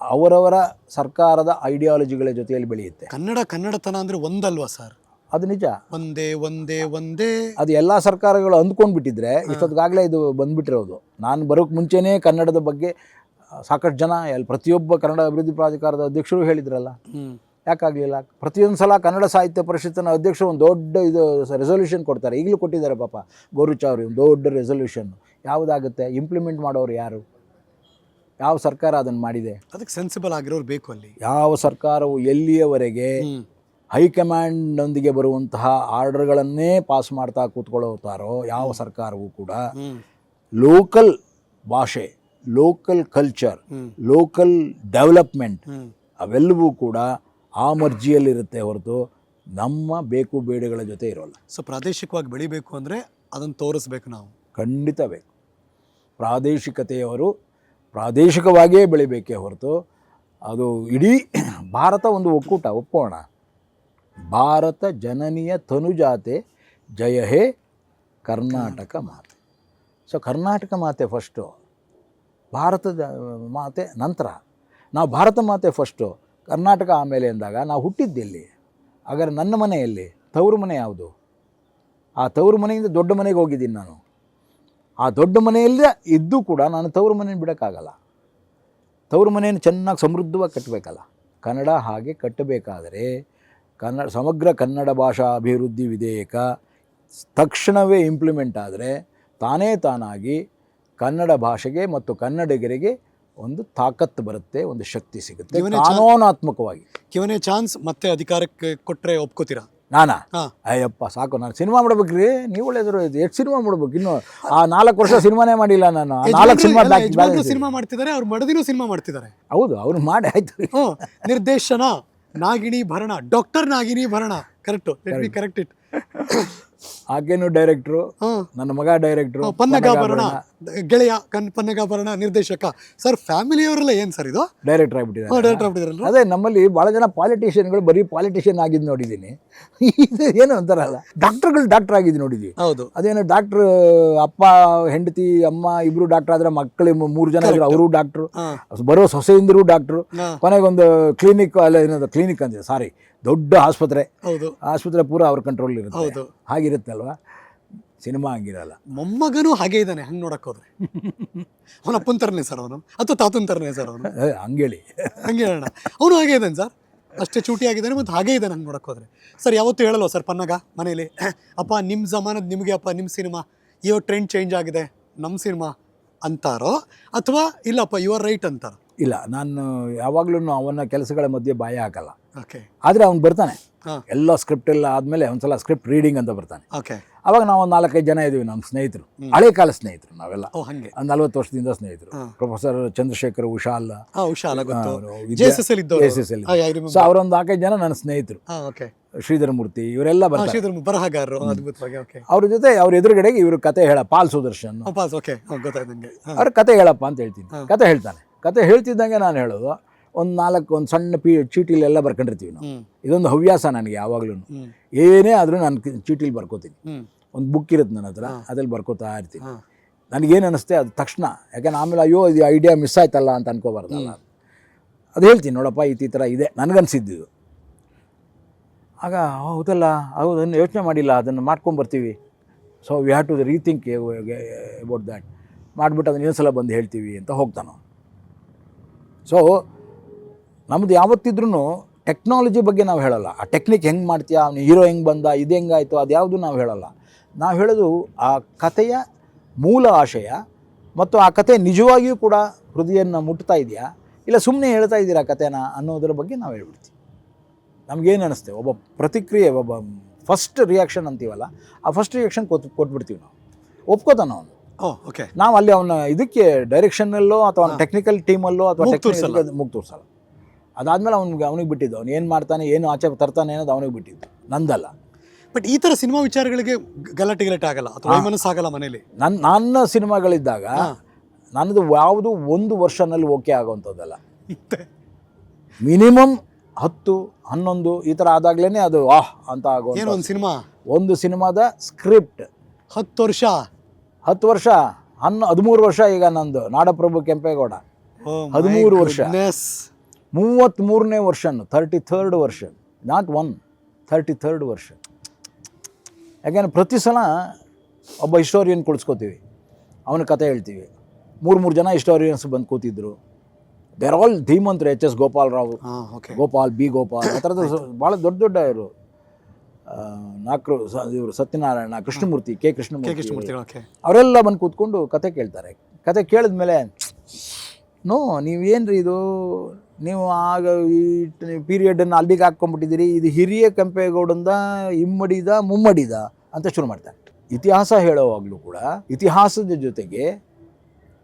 ಅವರವರ ಸರ್ಕಾರದ ಐಡಿಯಾಲಜಿಗಳ ಜೊತೆಯಲ್ಲಿ ಬೆಳೆಯುತ್ತೆ.
ಕನ್ನಡ ಕನ್ನಡತನ ಅಂದ್ರೆ ಒಂದಲ್ವಾ ಸರ್?
ಅದು ನಿಜ.
ಒಂದೇ ಒಂದೇ ಒಂದೇ.
ಅದು ಎಲ್ಲ ಸರ್ಕಾರಗಳು ಅಂದ್ಕೊಂಡು ಬಿಟ್ಟಿದ್ರೆ ಇಷ್ಟೊತ್ತಿಗಾಗಲೇ ಇದು ಬಂದ್ಬಿಟ್ಟಿರೋದು. ನಾನು ಬರೋಕ್ಕೆ ಮುಂಚೆನೇ ಕನ್ನಡದ ಬಗ್ಗೆ ಸಾಕಷ್ಟು ಜನ ಪ್ರತಿಯೊಬ್ಬ ಕನ್ನಡ ಅಭಿವೃದ್ಧಿ ಪ್ರಾಧಿಕಾರದ ಅಧ್ಯಕ್ಷರು ಹೇಳಿದ್ರಲ್ಲ. ಯಾಕಾಗಲಿಲ್ಲ? ಪ್ರತಿಯೊಂದು ಸಲ ಕನ್ನಡ ಸಾಹಿತ್ಯ ಪರಿಷತ್ತಿನ ಅಧ್ಯಕ್ಷರು ಒಂದು ದೊಡ್ಡ ಇದು ರೆಸೊಲ್ಯೂಷನ್ ಕೊಡ್ತಾರೆ. ಈಗಲೂ ಕೊಟ್ಟಿದ್ದಾರೆ ಪಾಪ ಗೌರು ಚಾವ್ರಿ ಒಂದು ದೊಡ್ಡ ರೆಸೊಲ್ಯೂಷನ್ ಯಾವುದಾಗುತ್ತೆ? ಇಂಪ್ಲಿಮೆಂಟ್ ಮಾಡೋರು ಯಾರು? ಯಾವ ಸರ್ಕಾರ ಅದನ್ನು ಮಾಡಿದೆ?
ಅದಕ್ಕೆ ಸೆನ್ಸಿಬಲ್ ಆಗಿರೋರು ಬೇಕು ಅಲ್ಲಿ.
ಯಾವ ಸರ್ಕಾರವು ಎಲ್ಲಿಯವರೆಗೆ ಹೈಕಮಾಂಡ್ನೊಂದಿಗೆ ಬರುವಂತಹ ಆರ್ಡರ್ಗಳನ್ನೇ ಪಾಸ್ ಮಾಡ್ತಾ ಕೂತ್ಕೊಳ್ಳುತ್ತಾರೋ ಯಾವ ಸರ್ಕಾರವೂ ಕೂಡ ಲೋಕಲ್ ಭಾಷೆ ಲೋಕಲ್ ಕಲ್ಚರ್ ಲೋಕಲ್ ಡೆವಲಪ್ಮೆಂಟ್ ಅವೆಲ್ಲವೂ ಕೂಡ ಆ ಮರ್ಜಿಯಲ್ಲಿರುತ್ತೆ ಹೊರತು ನಮ್ಮ ಬೇಕು ಬೇಡಗಳ ಜೊತೆ ಇರೋಲ್ಲ.
ಸೊ ಪ್ರಾದೇಶಿಕವಾಗಿ ಬೆಳಿಬೇಕು ಅಂದರೆ ಅದನ್ನು ತೋರಿಸ್ಬೇಕು ನಾವು.
ಖಂಡಿತ ಬೇಕು. ಪ್ರಾದೇಶಿಕತೆಯವರು ಪ್ರಾದೇಶಿಕವಾಗಿಯೇ ಬೆಳಿಬೇಕೇ ಹೊರತು ಅದು ಇಡೀ ಭಾರತ ಒಂದು ಒಕ್ಕೂಟ ಒಪ್ಪೋಣ. ಭಾರತ ಜನನಿಯ ತನುಜಾತೆ ಜಯ ಹೇ ಕರ್ನಾಟಕ ಮಾತೆ. ಸೊ ಕರ್ನಾಟಕ ಮಾತೆ ಫಸ್ಟು ಭಾರತದ ಮಾತೆ ನಂತರ. ನಾವು ಭಾರತ ಮಾತೆ ಫಸ್ಟು ಕರ್ನಾಟಕ ಆಮೇಲೆ ಅಂದಾಗ ನಾವು ಹುಟ್ಟಿದ್ದೆಲ್ಲಿ ಹಾಗಾದ್ರೆ ನನ್ನ ಮನೆಯಲ್ಲಿ ತವರು ಮನೆ ಯಾವುದು? ಆ ತವರು ಮನೆಯಿಂದ ದೊಡ್ಡ ಮನೆಗೆ ಹೋಗಿದ್ದೀನಿ ನಾನು. ಆ ದೊಡ್ಡ ಮನೆಯಲ್ಲೇ ಇದ್ದು ಕೂಡ ನಾನು ತವರು ಮನೆಯನ್ನು ಬಿಡೋಕ್ಕಾಗಲ್ಲ. ತವರು ಮನೆಯನ್ನು ಚೆನ್ನಾಗಿ ಸಮೃದ್ಧವಾಗಿ ಕಟ್ಟಬೇಕಲ್ಲ. ಕನ್ನಡ ಹಾಗೆ ಕಟ್ಟಬೇಕಾದರೆ ಕನ್ನಡ ಸಮಗ್ರ ಕನ್ನಡ ಭಾಷಾ ಅಭಿವೃದ್ಧಿ ವಿಧೇಯಕ ತಕ್ಷಣವೇ ಇಂಪ್ಲಿಮೆಂಟ್ ಆದರೆ ತಾನೇ ತಾನಾಗಿ ಕನ್ನಡ ಭಾಷೆಗೆ ಮತ್ತು ಕನ್ನಡಿಗರಿಗೆ ಒಂದು ತಾಕತ್ತು ಬರುತ್ತೆ ಒಂದು ಶಕ್ತಿ ಸಿಗುತ್ತೆ ಕಾನೂನಾತ್ಮಕವಾಗಿ.
ಕಿವನೇ ಚಾನ್ಸ್ ಮತ್ತೆ ಅಧಿಕಾರಕ್ಕೆ ಕೊಟ್ರೆ ಒಪ್ಕೋತೀರಾ?
ನಾನಾ?
ಹಾ.
ಅಯ್ಯಪ್ಪ ಸಾಕು ನಾನು ಸಿನಿಮಾ ಮಾಡ್ಬೇಕ್ರಿ. ನೀವು ಒಳ್ಳೆದ್ರು ಎಷ್ಟು ಸಿನಿಮಾ ಮಾಡ್ಬೇಕು? ಇನ್ನು ಆ ನಾಲ್ಕು ವರ್ಷ ಸಿನಿಮಾನೇ ಮಾಡಿಲ್ಲ ನಾನು. ನಾಲ್ಕು ಸಿನಿಮಾ.
ಸಿನಿಮಾ ಮಾಡ್ತಿದ್ದಾರೆ ಅವ್ರು ಮಡದಿನೂ ಸಿನಿಮಾ ಮಾಡ್ತಿದ್ದಾರೆ.
ಹೌದು ಅವ್ರು ಮಾಡಿ ಆಯ್ತು.
ನಿರ್ದೇಶನ Nagini Bharana doctor Nagini Bharana. Correct correct it
ಆಕೆನು director ನನ್ನ ಮಗ ಡೈರೆಕ್ಟ್ರು
ಪನ್ನಗಾಭರಣ ಗೆಳೆಯ ಕನ್ ಪನ್ನಗಾಭರಣ ನಿರ್ದೇಶಕ. ಸರ್ ಫ್ಯಾಮಿಲಿ ಫ್ಯಾಮಿಲಿಯವರೆಲ್ಲ ಏನ್ ಸರ್ ಇದು?
ಡೈರೆಕ್ಟರ್ ಆಗ್ಬಿಟ್ಟಿದ್ದಾರೆ.
ಡೈರೆಕ್ಟರ್ ಆಗ್ಬಿಟ್ಟಿದ್ರಲ್ಲ
ಅದೇ ನಮ್ಮಲ್ಲಿ ಭಾಳ ಜನ ಪಾಲಿಟಿಷಿಯನ್ಗಳು ಬರೀ ಪಾಲಿಟಿಷಿಯನ್ ಆಗಿದ್ದು ನೋಡಿದ್ದೀನಿ. ಇದು ಏನು ಅಂತಾರಲ್ಲ ಡಾಕ್ಟರ್ಗಳು ಡಾಕ್ಟರ್ ಆಗಿದ್ದು ನೋಡಿದ್ವಿ.
ಹೌದು.
ಅದೇನೋ ಡಾಕ್ಟ್ರ್ ಅಪ್ಪ ಹೆಂಡತಿ ಅಮ್ಮ ಇಬ್ರು ಡಾಕ್ಟರ್ ಆದ್ರೆ ಮಕ್ಕಳು ಮೂರು ಜನ ಇದ್ರು ಅವರು ಡಾಕ್ಟ್ರು ಬರೋ ಸೊಸೆಯಿಂದರು ಡಾಕ್ಟ್ರು. ಕೊನೆಗೊಂದು ಕ್ಲಿನಿಕ್ ಅಲ್ಲ ಏನದು ಕ್ಲಿನಿಕ್ ಅಂದ್ರೆ ಸಾರಿ ದೊಡ್ಡ ಆಸ್ಪತ್ರೆ.
ಹೌದು.
ಆಸ್ಪತ್ರೆ ಪೂರ ಅವ್ರ ಕಂಟ್ರೋಲ್ ಇರುತ್ತೆ.
ಹೌದು.
ಹಾಗಿರುತ್ತಲ್ವಾ? ಸಿನಿಮಾ ಹಂಗಿರಲ್ಲ.
ಮೊಮ್ಮಗನೂ ಹಾಗೆ ಇದ್ದಾನೆ ಹಂಗೆ ನೋಡಕ್ ಹೋದ್ರೆ. ಅವನ ಅಪ್ಪನ ತರನೇ ಸರ್ ಅವನು ಅಥವಾ ತಾತನ ತರನೇ ಸರ್ ಅವನು?
ಹಂಗೇಳಿ.
ಹಂಗೆ ಹೇಳೋಣ. ಅವನು ಹಾಗೆ ಇದ್ದಾನೆ ಸರ್. ಅಷ್ಟೇ ಚೂಟಿ ಆಗಿದ್ದಾನೆ ಮತ್ತು ಹಾಗೆ ಇದ್ದಾನೆ ಹಂಗೆ ನೋಡಕ್ ಹೋದ್ರೆ. ಸರ್ ಯಾವತ್ತೂ ಹೇಳಲ್ವ ಸರ್ ಪನ್ನಗ ಮನೇಲಿ? ಅಪ್ಪ ನಿಮ್ಮ ಜಮಾನದ ನಿಮಗೆ ಅಪ್ಪ ನಿಮ್ಮ ಸಿನಿಮಾ. ಇವಾಗ ಟ್ರೆಂಡ್ ಚೇಂಜ್ ಆಗಿದೆ. ನಮ್ಮ ಸಿನಿಮಾ ಅಂತಾರೋ? ಅಥವಾ ಇಲ್ಲಪ್ಪ ಯು ಆರ್ ರೈಟ್ ಅಂತಾರೋ?
ಇಲ್ಲ ನಾನು ಯಾವಾಗಲೂ ಅವನ ಕೆಲಸಗಳ ಮಧ್ಯೆ ಬಾಯ ಹಾಕಲ್ಲ. ಆದರೆ ಅವ್ನು ಬರ್ತಾನೆ. ಎಲ್ಲ ಸ್ಕ್ರಿಪ್ಟ್ ಎಲ್ಲ ಆದಮೇಲೆ ಒಂದ್ಸಲ ಸ್ಕ್ರಿಪ್ಟ್ ರೀಡಿಂಗ್ ಅಂತ ಬರ್ತಾನೆ. ಅವಾಗ ನಾವು ಒಂದು ನಾಲ್ಕೈದು ಜನ ಇದ್ದೀವಿ ನಮ್ಮ ಸ್ನೇಹಿತರು. ಹಳೆ ಕಾಲ ಸ್ನೇಹಿತರು ನಾವೆಲ್ಲ. ಒಂದು ನಲ್ವತ್ತು ವರ್ಷದಿಂದ ಸ್ನೇಹಿತರು. ಪ್ರೊಫೆಸರ್ ಚಂದ್ರಶೇಖರ್ ಉಷಾಲ್ ಸೊ ಅವರೊಂದು ನಾಲ್ಕೈದು ಜನ ನನ್ನ ಸ್ನೇಹಿತರು.
ಓಕೆ
ಶ್ರೀಧರ ಮೂರ್ತಿ ಇವರೆಲ್ಲ
ಬರಹಗಾರರು
ಅವ್ರ ಜೊತೆ ಅವ್ರ ಎದುರುಗಡೆಗೆ ಇವರು ಕತೆ ಹೇಳ ಪಾಲ್ ಸುದರ್ಶನ್. ಅವ್ರ ಕತೆ ಹೇಳಪ್ಪ ಅಂತ ಹೇಳ್ತೀನಿ. ಕತೆ ಹೇಳ್ತಾನೆ. ಕತೆ ಹೇಳ್ತಿದ್ದಂಗೆ ನಾನು ಹೇಳೋದು. ಒಂದು ನಾಲ್ಕು ಒಂದು ಸಣ್ಣ ಪಿ ಚೀಟಿಲೆಲ್ಲ ಬರ್ಕೊಂಡಿರ್ತೀವಿ ನಾವು. ಇದೊಂದು ಹವ್ಯಾಸ ನನಗೆ ಯಾವಾಗಲೂ. ಏನೇ ಆದರೂ ನಾನು ಚೀಟಿಲಿ ಬರ್ಕೋತೀನಿ. ಒಂದು ಬುಕ್ ಇರುತ್ತೆ ನನ್ನ ಹತ್ರ ಅದ್ರಲ್ಲಿ ಬರ್ಕೋತಾ ಇರ್ತೀನಿ. ನನಗೇನು ಅನಿಸುತ್ತೆ ಅದು ತಕ್ಷಣ. ಯಾಕಂದ್ರೆ ಆಮೇಲೆ ಅಯ್ಯೋ ಇದು ಐಡಿಯಾ ಮಿಸ್ ಆಯ್ತಲ್ಲ ಅಂತ ಅನ್ಕೋಬಾರ್ದಲ್ಲ ಅದು ಹೇಳ್ತೀನಿ ನೋಡಪ್ಪ ಈ ಥರ ಇದೆ. ನನಗನ್ಸಿದ್ದು ಆಗ ಹೌದಲ್ಲ ಹೌದನ್ನು ಯೋಚನೆ ಮಾಡಿಲ್ಲ ಅದನ್ನು ಮಾಡ್ಕೊಂಬರ್ತೀವಿ. So we have to rethink about that ಮಾಡಿಬಿಟ್ಟು ಅದನ್ನ ಇನ್ನೊಂದ್ಸಲ ಬಂದು ಹೇಳ್ತೀವಿ ಅಂತ ಹೋಗ್ತಾನೆ ಸೊ ನಮ್ಮದು ಯಾವತ್ತಿದ್ರೂ ಟೆಕ್ನಾಲಜಿ ಬಗ್ಗೆ ನಾವು ಹೇಳಲ್ಲ. ಆ ಟೆಕ್ನಿಕ್ ಹೆಂಗೆ ಮಾಡ್ತೀಯಾ ಅವ್ನು ಹೀರೋ ಹೆಂಗೆ ಬಂದ ಇದು ಹೆಂಗಾಯಿತು ಅದು ಯಾವುದು ನಾವು ಹೇಳಲ್ಲ. ನಾವು ಹೇಳೋದು ಆ ಕಥೆಯ ಮೂಲ ಆಶಯ ಮತ್ತು ಆ ಕತೆ ನಿಜವಾಗಿಯೂ ಕೂಡ ಹೃದಯನ ಮುಟ್ತಾ ಇದೆಯಾ ಇಲ್ಲ ಸುಮ್ಮನೆ ಹೇಳ್ತಾ ಇದ್ದೀರಾ ಕಥೆನ ಅನ್ನೋದ್ರ ಬಗ್ಗೆ ನಾವು ಹೇಳ್ಬಿಡ್ತೀವಿ. ನಮಗೇನು ಅನ್ನಿಸ್ತೇವೆ ಒಬ್ಬ ಪ್ರತಿಕ್ರಿಯೆ ಒಬ್ಬ ಫಸ್ಟ್ ರಿಯಾಕ್ಷನ್ ಅಂತೀವಲ್ಲ ಆ ಫಸ್ಟ್ ರಿಯಾಕ್ಷನ್ ಕೊತ್ ಕೊಟ್ಬಿಡ್ತೀವಿ ನಾವು. ಒಪ್ಕೋತಾನ ಅವನು.
ಓಕೆ
ನಾವು ಅಲ್ಲಿ ಅವನ ಇದಕ್ಕೆ ಡೈರೆಕ್ಷನ್ನಲ್ಲೋ ಅಥವಾ. ಟೆಕ್ನಿಕಲ್ ಟೀಮಲ್ಲೋ ಅಥವಾ
ಟೆಕ್ನಿಕಲ್. ತೋರಿಸಲ್ಲ.
ತೋರ್ಸಲ್ಲ. ಅದಾದ್ಮೇಲೆ ಅವ್ನಿಗೆ ಅವನಿಗೆ ಬಿಟ್ಟಿದ್ದು. ಅವ್ನು ಏನು ಮಾಡ್ತಾನೆ ಏನು ಆಚೆ ತರ್ತಾನೆ ಅನ್ನೋದು ಅವನಿಗೆ ಬಿಟ್ಟಿದ್ದು. ನಂದಲ್ಲ.
ಬಟ್ ಈ ಥರ ಸಿನಿಮಾ ವಿಚಾರಗಳಿಗೆ ಗಲಾಟೆ ಗಲಾಟೆ ಆಗಲ್ಲ? ಅಥವಾ ಆಗಲ್ಲ ಮನೇಲಿ
ನನ್ನ ನನ್ನ ಸಿನಿಮಾಗಳಿದ್ದಾಗ ನನ್ನದು ಯಾವುದು ಒಂದು ವರ್ಷನಲ್ಲಿ ಓಕೆ ಆಗೋವಂಥದ್ದಲ್ಲ. ಮಿನಿಮಮ್ ಹತ್ತು ಹನ್ನೊಂದು ಈ ಥರ ಆದಾಗ್ಲೇ ಅದು ಆಹ್ ಅಂತ ಆಗೋ
ಏನೋ ಒಂದು ಸಿನಿಮಾ?
ಒಂದು ಸಿನಿಮಾದ ಸ್ಕ್ರಿಪ್ಟ್.
ಹತ್ತು ವರ್ಷ?
ಹತ್ತು ವರ್ಷ. ಹನ್ನ ಹದಿಮೂರು ವರ್ಷ ಈಗ ನಂದು ನಾಡಪ್ರಭು ಕೆಂಪೇಗೌಡ.
Oh
ಹದಿಮೂರು ವರ್ಷ. ಮೂವತ್ತ್ಮೂರನೇ ವರ್ಷನ್ ಥರ್ಟಿ ಥರ್ಡ್ ವರ್ಷ ನಾಟ್ ಒನ್ ಥರ್ಟಿ ಥರ್ಡ್ ವರ್ಷ. ಯಾಕೆಂದರೆ ಪ್ರತಿ ಸಲ ಒಬ್ಬ ಹಿಸ್ಟೋರಿಯನ್ ಕುಳಿಸ್ಕೋತೀವಿ ಅವನ ಕತೆ ಹೇಳ್ತೀವಿ. ಮೂರು ಮೂರು ಜನ ಹಿಸ್ಟೋರಿಯನ್ಸ್ ಬಂದು ಕೂತಿದ್ರು. There all ಧೀಮಂತ್ರು H S Gopal Rao
okay
Gopal B Gopal ಆ ಥರದ ಭಾಳ ದೊಡ್ಡ ದೊಡ್ಡ ಇವರು. ನಾಲ್ಕು ಇವರು ಸತ್ಯನಾರಾಯಣ ಕೃಷ್ಣಮೂರ್ತಿ ಕೆ ಕೃಷ್ಣಮೂರ್ತಿ.
ಕೃಷ್ಣಮೂರ್ತಿ
ಅವರೆಲ್ಲ ಬಂದು ಕೂತ್ಕೊಂಡು ಕತೆ ಕೇಳ್ತಾರೆ. ಕತೆ ಕೇಳಿದ್ಮೇಲೆ ನೋ ನೀವೇನ್ರಿ ಇದು? ನೀವು ಆಗ ಈ ಪೀರಿಯಡನ್ನು ಅಲ್ಲಿಗೆ ಹಾಕ್ಕೊಂಡ್ಬಿಟ್ಟಿದ್ದೀರಿ ಇದು ಹಿರಿಯ ಕೆಂಪೇಗೌಡಂದ ಇಮ್ಮಡಿದ ಮುಮ್ಮಡಿದ ಅಂತ ಶುರು ಮಾಡ್ತಾರೆ. ಇತಿಹಾಸ ಹೇಳೋವಾಗಲೂ ಕೂಡ ಇತಿಹಾಸದ ಜೊತೆಗೆ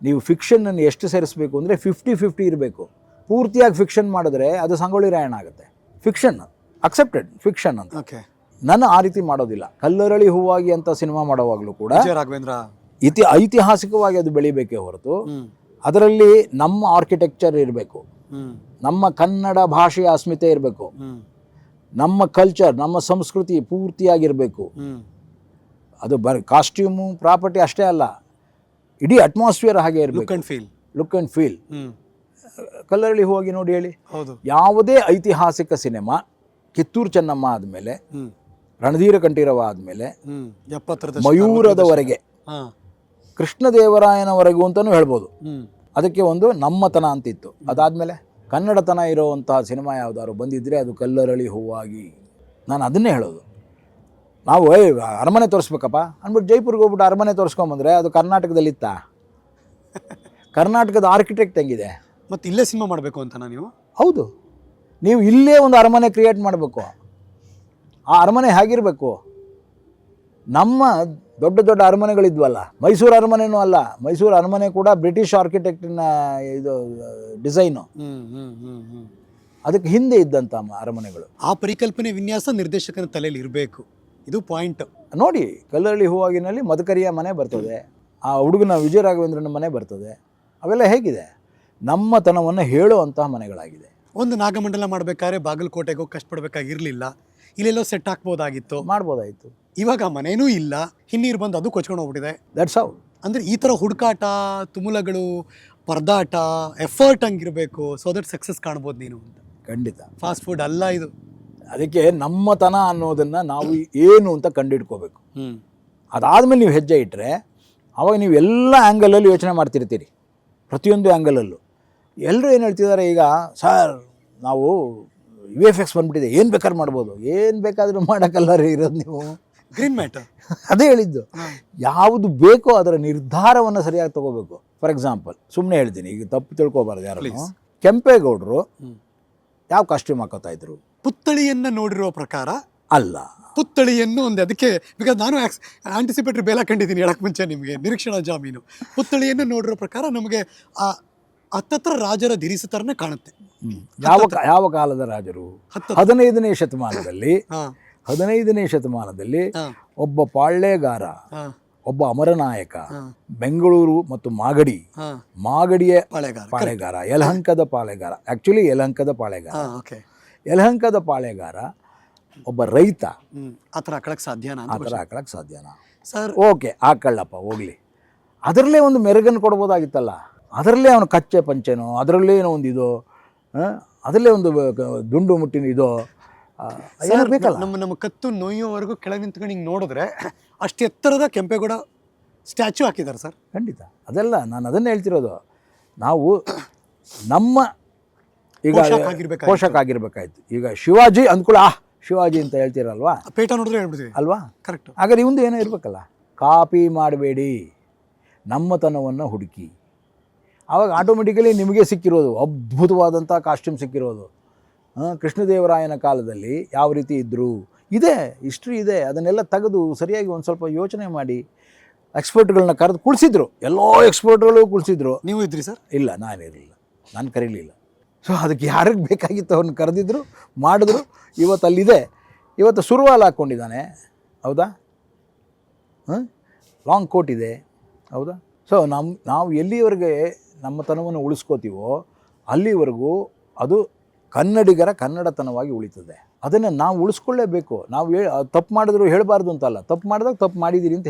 ನೀವು ಫಿಕ್ಷನನ್ನು ಎಷ್ಟು ಸೇರಿಸ್ಬೇಕು ಅಂದರೆ ಫಿಫ್ಟಿ ಫಿಫ್ಟಿ ಇರಬೇಕು. ಪೂರ್ತಿಯಾಗಿ ಫಿಕ್ಷನ್ ಮಾಡಿದ್ರೆ ಅದು ಸಂಗೊಳ್ಳಿ ರಾಯಣ ಆಗುತ್ತೆ. ಫಿಕ್ಷನ್ ಅಕ್ಸೆಪ್ಟೆಡ್ ಫಿಕ್ಷನ್ ಅಂತ.
ಓಕೆ
ನಾನು ಆ ರೀತಿ ಮಾಡೋದಿಲ್ಲ. ಕಲ್ಲರಳಿ ಹೂವಾಗಿ ಅಂತ ಸಿನಿಮಾ ಮಾಡೋವಾಗಲೂ ಕೂಡ
ರಾಘವೇಂದ್ರ.
ಇತಿ ಐತಿಹಾಸಿಕವಾಗಿ ಅದು ಬೆಳಿಬೇಕೇ ಹೊರತು ಅದರಲ್ಲಿ ನಮ್ಮ ಆರ್ಕಿಟೆಕ್ಚರ್ ಇರಬೇಕು. ನಮ್ಮ ಕನ್ನಡ ಭಾಷೆಯ ಅಸ್ಮಿತೆ ಇರಬೇಕು. ನಮ್ಮ ಕಲ್ಚರ್ ನಮ್ಮ ಸಂಸ್ಕೃತಿ ಪೂರ್ತಿಯಾಗಿರಬೇಕು. ಅದು ಬರ ಕಾಸ್ಟ್ಯೂಮು ಪ್ರಾಪರ್ಟಿ ಅಷ್ಟೇ ಅಲ್ಲ. ಇಡೀ ಅಟ್ಮಾಸ್ಫಿಯರ್ ಹಾಗೆ ಇರಬೇಕು.
And feel
look and feel
hmm.
Kallarali ಹೋಗಿ ನೋಡಿ ಹೇಳಿ.
ಹೌದು.
ಯಾವುದೇ ಐತಿಹಾಸಿಕ ಸಿನಿಮಾ ಕಿತ್ತೂರು ಚೆನ್ನಮ್ಮ ಆದಮೇಲೆ ರಣಧೀರ ಕಂಠೀರವ ಆದಮೇಲೆ
ಎಪ್ಪತ್ತರ
ಮಯೂರದವರೆಗೆ ಕೃಷ್ಣದೇವರಾಯನವರೆಗೂ ಅಂತಲೂ ಹೇಳ್ಬೋದು. ಅದಕ್ಕೆ ಒಂದು ನಮ್ಮತನ ಅಂತಿತ್ತು. ಅದಾದಮೇಲೆ ಕನ್ನಡತನ ಇರುವಂತಹ ಸಿನಿಮಾ ಯಾವುದಾದ್ರು ಬಂದಿದ್ದರೆ ಅದು ಕಲ್ಲರಳಿ ಹೂವಾಗಿ. ನಾನು ಅದನ್ನೇ ಹೇಳೋದು. ನಾವು ಅರಮನೆ ತೋರಿಸ್ಬೇಕಪ್ಪ. ಅಂದ್ಬಿಟ್ಟು ಜೈಪುರ್ಗೆ ಹೋಗ್ಬಿಟ್ಟು ಅರಮನೆ ತೋರಿಸ್ಕೊಂಬಂದ್ರೆ ಅದು ಕರ್ನಾಟಕದಲ್ಲಿತ್ತಾ? ಕರ್ನಾಟಕದ ಆರ್ಕಿಟೆಕ್ಟ್ ಹೆಂಗಿದೆ?
ಮತ್ತು ಇಲ್ಲೇ ಸಿನಿಮಾ ಮಾಡಬೇಕು ಅಂತ ನೀವು?
ಹೌದು. ನೀವು ಇಲ್ಲೇ ಒಂದು ಅರಮನೆ ಕ್ರಿಯೇಟ್ ಮಾಡಬೇಕು. ಆ ಅರಮನೆ ಹೇಗಿರಬೇಕು? ನಮ್ಮ ದೊಡ್ಡ ದೊಡ್ಡ ಅರಮನೆಗಳಿದ್ವಲ್ಲ. ಮೈಸೂರು ಅರಮನೆನೂ ಅಲ್ಲ. ಮೈಸೂರು ಅರಮನೆ ಕೂಡ ಬ್ರಿಟಿಷ್ ಆರ್ಕಿಟೆಕ್ಟಿನ ಇದು ಡಿಸೈನು. ಅದಕ್ಕೆ ಹಿಂದೆ ಇದ್ದಂಥ ಅರಮನೆಗಳು.
ಆ ಪರಿಕಲ್ಪನೆ ವಿನ್ಯಾಸ ನಿರ್ದೇಶಕನ ತಲೆಯಲ್ಲಿ ಇರಬೇಕು. ಇದು ಪಾಯಿಂಟ್.
ನೋಡಿ ಕಲ್ಲಳ್ಳಿ ಹೂವಾಗಿನಲ್ಲಿ ಮದಕರಿಯ ಮನೆ ಬರ್ತದೆ. ಆ ಹುಡುಗನ ವಿಜಯ ರಾಘವೇಂದ್ರನ ಮನೆ ಬರ್ತದೆ. ಅವೆಲ್ಲ ಹೇಗಿದೆ? ನಮ್ಮತನವನ್ನು ಹೇಳುವಂತಹ ಮನೆಗಳಾಗಿದೆ.
ಒಂದು ನಾಗಮಂಡಲ ಮಾಡಬೇಕಾದ್ರೆ ಬಾಗಲಕೋಟೆಗೆ ಹೋಗಿ ಕಷ್ಟಪಡಬೇಕಾಗಿರಲಿಲ್ಲ. ಇಲ್ಲೆಲ್ಲೋ ಸೆಟ್ ಹಾಕ್ಬೋದಾಗಿತ್ತು.
ಮಾಡ್ಬೋದಾಯಿತು.
ಇವಾಗ ಆ ಮನೇನೂ ಇಲ್ಲ ಹಿನ್ನೀರು ಬಂದು ಅದು ಕೊಚ್ಕೊಂಡು ಹೋಗ್ಬಿಟ್ಟಿದೆ.
ದಟ್ಸ್ ಹೌ
ಅಂದರೆ ಈ ಥರ ಹುಡುಕಾಟ ತುಮುಲಗಳು ಪರದಾಟ ಎಫರ್ಟ್ ಹಂಗಿರಬೇಕು ಸೊ ದಟ್ ಸಕ್ಸಸ್ ಕಾಣ್ಬೋದು ನೀನು ಅಂತ.
ಖಂಡಿತ.
ಫಾಸ್ಟ್ ಫುಡ್ ಅಲ್ಲ ಇದು.
ಅದಕ್ಕೆ ನಮ್ಮತನ ಅನ್ನೋದನ್ನು ನಾವು ಏನು ಅಂತ ಕಂಡುಹಿಡ್ಕೋಬೇಕು ಅದಾದಮೇಲೆ ನೀವು ಹೆಜ್ಜೆ ಇಟ್ಟರೆ ಆವಾಗ ನೀವು ಎಲ್ಲ ಆ್ಯಂಗಲಲ್ಲೂ ಯೋಚನೆ ಮಾಡ್ತಿರ್ತೀರಿ. ಪ್ರತಿಯೊಂದು ಆ್ಯಂಗಲಲ್ಲೂ ಎಲ್ಲರೂ ಏನು ಹೇಳ್ತಿದ್ದಾರೆ ಈಗ ಸರ್ ನಾವು ಯು ಎಫ್ ಎಕ್ಸ್ ಬಂದುಬಿಟ್ಟಿದೆ ಏನು ಬೇಕಾದ್ರೂ ಮಾಡ್ಬೋದು. ಏನು ಬೇಕಾದರೂ ಮಾಡೋಕ್ಕಲ್ಲ ರೀ ಇರೋದು ನೀವು.
ಗ್ರೀನ್ ಮ್ಯಾಟರ್
ಅದೇ ಹೇಳಿದ್ದು. ಯಾವುದು ಬೇಕೋ ಅದರ ನಿರ್ಧಾರವನ್ನು ಸರಿಯಾಗಿ ತಗೋಬೇಕು. ಫಾರ್ ಎಕ್ಸಾಂಪಲ್ ಸುಮ್ಮನೆ ಹೇಳ್ತೀನಿ ಈಗ ತಪ್ಪು ತಿಳ್ಕೊಬಾರ್ದು ಯಾರು ಕೆಂಪೇಗೌಡರು ಯಾವ ಕಾಸ್ಟ್ಯೂಮ್ ಹಾಕೋತಾ ಇದ್ರು?
ಪುತ್ಥಳಿಯನ್ನು ನೋಡಿರೋ ಪ್ರಕಾರ
ಅಲ್ಲ.
ಪುತ್ಥಳಿಯನ್ನು ಒಂದು ಅದಕ್ಕೆ ಬಿಕಾಸ್ ನಾನು ಆಂಟಿಸಿಪೇಟ್ರಿ ಬೇಲ ಕಂಡಿದ್ದೀನಿ ಹೇಳಕ್ಕೆ ಮುಂಚೆ ನಿಮಗೆ ನಿರೀಕ್ಷಣಾ ಜಾಮೀನು. ಪುತ್ಥಳಿಯನ್ನು ನೋಡಿರೋ ಪ್ರಕಾರ ನಮಗೆ ಆ ಹತ್ತತ್ರ ರಾಜರ ಧಿರಿಸು ಥರನೇ ಕಾಣುತ್ತೆ
ಯಾವ ಯಾವ ಕಾಲದ ರಾಜರು? ಹದಿನೈದನೇ ಶತಮಾನದಲ್ಲಿ ಹದಿನೈದನೇ ಶತಮಾನದಲ್ಲಿ ಒಬ್ಬ ಪಾಳ್ಯಗಾರ ಒಬ್ಬ ಅಮರನಾಯಕ ಬೆಂಗಳೂರು ಮತ್ತು ಮಾಗಡಿ ಮಾಗಡಿಯ
ಪಾಳೆಗಾರ
ಪಾಳೆಗಾರ ಯಲಹಂಕದ ಪಾಳೆಗಾರ ಆ್ಯಕ್ಚುಲಿ ಯಲಹಂಕದ ಪಾಳೆಗಾರ
ಓಕೆ
ಯಲಹಂಕದ ಪಾಳೆಗಾರ ಒಬ್ಬ ರೈತ.
ಆ ಥರ ಹಾಕಳಕ್ಕೆ ಸಾಧ್ಯನಾ
ಆ ಥರ ಹಾಕಳಕ್ಕೆ ಸಾಧ್ಯನಾ?
ಸರ್
ಓಕೆ ಹಾಕೊಳ್ಳಪ್ಪ ಹೋಗ್ಲಿ. ಅದರಲ್ಲೇ ಒಂದು ಮೆರುಗನ್ನು ಕೊಡ್ಬೋದಾಗಿತ್ತಲ್ಲ? ಅದರಲ್ಲೇ ಅವನು ಕಚ್ಚೆ ಪಂಚೆನೋ ಅದರಲ್ಲೇ ಏನೋ ಒಂದು ಇದು ಅದರಲ್ಲೇ ಒಂದು ದುಂಡು ಮುಟ್ಟಿನ ಇದು ಬೇಕಲ್ಲ?
ನಮ್ಮ ನಮ್ಮ ಕತ್ತು ನೋಯೋವರೆಗೂ ಕೆಳಗೆ ನಿಂತ್ಕೊಂಡು ಹಿಂಗೆ ನೋಡಿದ್ರೆ ಅಷ್ಟು ಎತ್ತರದ ಕೆಂಪೇಗೌಡ ಸ್ಟ್ಯಾಚು ಹಾಕಿದ್ದಾರೆ ಸರ್.
ಖಂಡಿತ. ಅದೆಲ್ಲ ನಾನು ಅದನ್ನೇ ಹೇಳ್ತಿರೋದು. ನಾವು ನಮ್ಮ ಈಗ
ಪೋಷಕ ಆಗಿರ್ಬೇಕಾಗಿತ್ತು.
ಪೋಷಕ ಆಗಿರ್ಬೇಕಾಯ್ತು. ಈಗ ಶಿವಾಜಿ ಅನ್ಕೂಲ ಆ ಶಿವಾಜಿ ಅಂತ ಹೇಳ್ತೀರಲ್ವಾ?
ಪೇಟ ನೋಡಿದ್ರೆ ಹೇಳ್ಬಿಡ್ತೀವಿ.
ಅಲ್ವಾ?
ಕರೆಕ್ಟ್
ಹಾಗಾದ್ರೆ ಇವಂದು ಏನೋ ಇರಬೇಕಲ್ಲ? ಕಾಪಿ ಮಾಡಬೇಡಿ. ನಮ್ಮತನವನ್ನು ಹುಡುಕಿ. ಆವಾಗ ಆಟೋಮೆಟಿಕಲಿ ನಿಮಗೆ ಸಿಕ್ಕಿರೋದು ಅದ್ಭುತವಾದಂಥ ಕಾಸ್ಟ್ಯೂಮ್ ಸಿಕ್ಕಿರೋದು. ಕೃಷ್ಣದೇವರಾಯನ ಕಾಲದಲ್ಲಿ ಯಾವ ರೀತಿ ಇದ್ದರು ಇದೆ ಹಿಸ್ಟ್ರಿ ಇದೆ. ಅದನ್ನೆಲ್ಲ ತೆಗೆದು ಸರಿಯಾಗಿ ಒಂದು ಸ್ವಲ್ಪ ಯೋಚನೆ ಮಾಡಿ ಎಕ್ಸ್ಪರ್ಟ್ಗಳನ್ನ ಕರೆದು ಕುಳಿಸಿದ್ರು. ಎಲ್ಲ ಎಕ್ಸ್ಪರ್ಟ್ಗಳು ಕುಳಿಸಿದ್ರು.
ನೀವು ಇದ್ರಿ ಸರ್?
ಇಲ್ಲ ನಾನಿರಲಿಲ್ಲ ನಾನು ಕರೀಲಿಲ್ಲ. ಸೊ ಅದಕ್ಕೆ ಯಾರಿಗೆ ಬೇಕಾಗಿತ್ತು ಅವ್ರನ್ನ ಕರೆದಿದ್ರು ಮಾಡಿದ್ರು. ಇವತ್ತು ಅಲ್ಲಿದೆ ಇವತ್ತು ಸುರುವಾಲ್ ಹಾಕ್ಕೊಂಡಿದ್ದಾನೆ ಹೌದಾ? ಹಾಂ? ಲಾಂಗ್ ಕೋಟ್ ಇದೆ. ಹೌದಾ? ಸೊ ನಮ್ಮ ನಾವು ಎಲ್ಲಿವರೆಗೆ ನಮ್ಮ ತನವನ್ನು ಉಳಿಸ್ಕೋತೀವೋ ಅಲ್ಲಿವರೆಗೂ ಅದು ಕನ್ನಡಿಗರ ಕನ್ನಡತನವಾಗಿ ಉಳಿತದೆ. ಅದನ್ನು ನಾವು ಉಳಿಸ್ಕೊಳ್ಳೇಬೇಕು. ನಾವು ತಪ್ಪು ಮಾಡಿದ್ರು ಹೇಳಬಾರ್ದು ಅಂತಲ್ಲ. ತಪ್ಪು ಮಾಡಿದಾಗ ತಪ್ಪು ಮಾಡಿದ್ದೀರಿ ಅಂತ